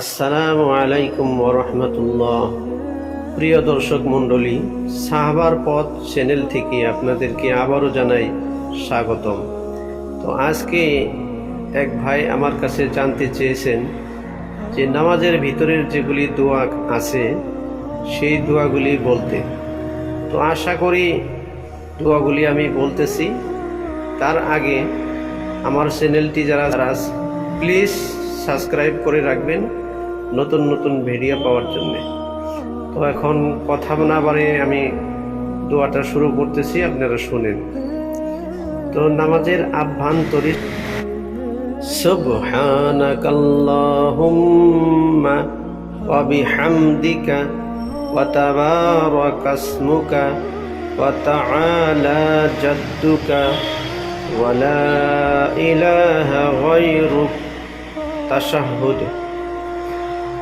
আসসালামু আলাইকুম ওরহমতুল্লাহ প্রিয় দর্শক মণ্ডলী, সাহাবার পথ চ্যানেল থেকে আপনাদেরকে আবারও জানাই স্বাগতম। তো আজকে এক ভাই আমার কাছে জানতে চেয়েছেন যে নামাজের ভিতরের যেগুলি দোয়া আছে, সেই দোয়াগুলি বলতে। তো আশা করি দোয়াগুলি আমি বলতেছি। তার আগে আমার চ্যানেলটি যারা যারা প্লিজ সাবস্ক্রাইব করে রাখবেন। নতুন নতুন ভিডিও পাওয়ার জন্য তো এখন কথা না বাড়ে আমি দোয়াটা শুরু করতেছি আপনারা শুনেন তো নামাজের আভ্যন্তরীণ سبحانك اللهم وبحمدك وتبارك اسمك وتعالى جدك ولا إله غيرك تشهد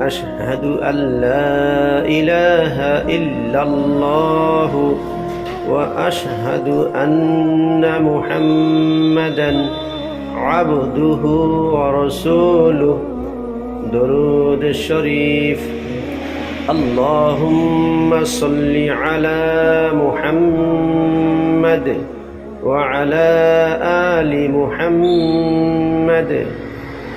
أشهد أن لا إله إلا الله وأشهد أن محمدا عبده ورسوله. درود الشريف. اللهم صل على محمد وعلى آل محمد.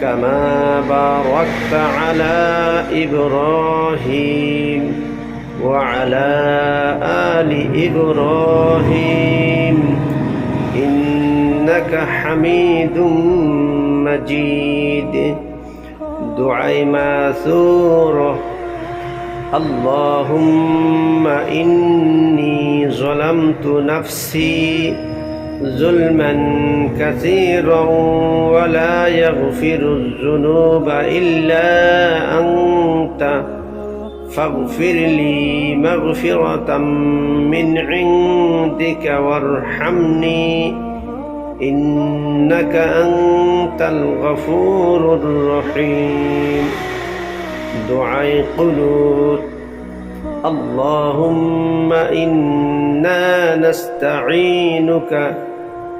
كما باركت على إبراهيم وعلى آل إبراهيم إنك حميد مجيد دعي ماثوره اللهم إني ظلمت نفسي ظلما كثيرا ولا يغفر الذنوب إلا أنت فاغفر لي مغفرة من عندك وارحمني إنك أنت الغفور الرحيم دعاء قلوب اللهم إنا نستعينك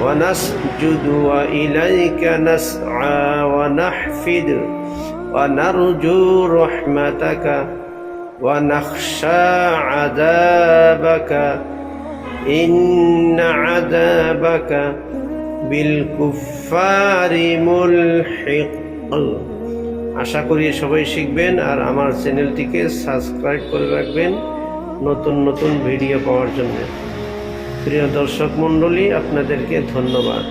ونسجد وإليك نسعى ونحفد ونرجو رحمتك ونخشى عذابك إن عذابك بالكفار ملحق আশা করি সবাই শিখবেন আর আমার চ্যানেলটিকে সাবস্ক্রাইব করে রাখবেন নতুন নতুন ভিডিও পাওয়ার জন্য প্রিয় দর্শক মণ্ডলী আপনাদেরকে ধন্যবাদ।